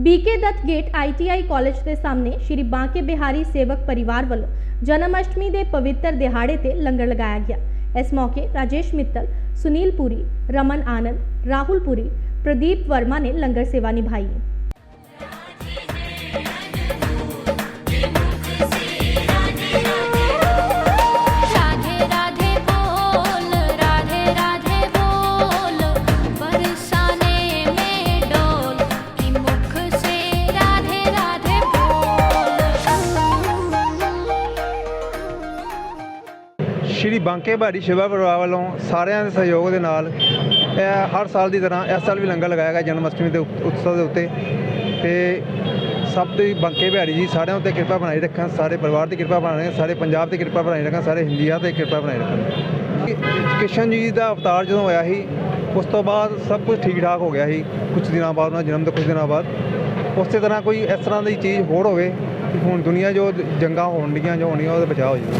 BK Dutt gate ITI college ਦੇ ਸਾਹਮਣੇ ਸ਼੍ਰੀ ਬਾਂਕੇ ਬਿਹਾਰੀ ਸੇਵਕ ਪਰਿਵਾਰ ਵੱਲੋਂ ਜਨਮ ਅਸ਼ਟਮੀ ਦੇ ਪਵਿੱਤਰ ਦਿਹਾੜੇ ਤੇ ਲੰਗਰ ਲਗਾਇਆ ਗਿਆ ਇਸ ਮੌਕੇ ਰਾਜੇਸ਼ ਮਿੱਤਲ ਸੁਨੀਲ ਪੁਰੀ ਰਮਨ ਆਨੰਦ ਰਾਹੁਲ ਪੁਰੀ ਪ੍ਰਦੀਪ ਵਰਮਾ ਨੇ ਲੰਗਰ ਸੇਵਾ ਨਿਭਾਈ ਸ਼੍ਰੀ ਬਾਂਕੇ ਬਿਹਾਰੀ ਸ਼ਿਵਾ ਪਰਿਵਾਰ ਵੱਲੋਂ ਸਾਰਿਆਂ ਦੇ ਸਹਿਯੋਗ ਦੇ ਨਾਲ, ਇਹ ਹਰ ਸਾਲ ਦੀ ਤਰ੍ਹਾਂ ਇਸ ਸਾਲ ਵੀ ਲੰਗਰ ਲਗਾਇਆ ਗਿਆ ਜਨਮ ਅਸ਼ਟਮੀ ਦੇ ਉਤਸਵ ਦੇ ਉੱਤੇ। ਤੇ ਸਭ ਦੇ ਬਾਂਕੇ ਬਿਹਾਰੀ ਜੀ, ਸਾਰਿਆਂ ਉੱਤੇ ਕਿਰਪਾ ਬਣਾਈ ਰੱਖਣ, ਸਾਰੇ ਪਰਿਵਾਰ ਦੀ ਕਿਰਪਾ ਬਣਾਈ ਰੱਖਣ, ਸਾਰੇ ਪੰਜਾਬ ਦੀ ਕਿਰਪਾ ਬਣਾਈ ਰੱਖਣ, ਸਾਰੇ ਹਿੰਦੀਆਂ ਤੇ ਕਿਰਪਾ ਬਣਾਈ ਰੱਖਣ। ਕਿ ਕ੍ਰਿਸ਼ਨ ਜੀ ਦਾ ਅਵਤਾਰ ਜਦੋਂ ਹੋਇਆ ਸੀ, ਉਸ ਤੋਂ ਬਾਅਦ ਸਭ ਕੁਝ ਠੀਕ ਠਾਕ ਹੋ ਗਿਆ ਸੀ। ਕੁਝ ਦਿਨਾਂ ਬਾਅਦ ਉਹਨਾਂ ਦਾ ਜਨਮ ਤੋਂ ਕੁਝ ਦਿਨਾਂ ਬਾਅਦ। ਉਸੇ ਤਰ੍ਹਾਂ ਕੋਈ ਇਸ ਤਰ੍ਹਾਂ ਦੀ ਚੀਜ਼ ਹੋਰ ਹੋਵੇ, ਹੁਣ ਦੁਨੀਆ ਜੋ ਜੰਗਾਂ ਹੋਣ ਡੀਆਂ ਜੋ ਹੋਣੀਆਂ, ਉਹਦਾ ਬਚਾਅ ਹੋ ਜਾਵੇ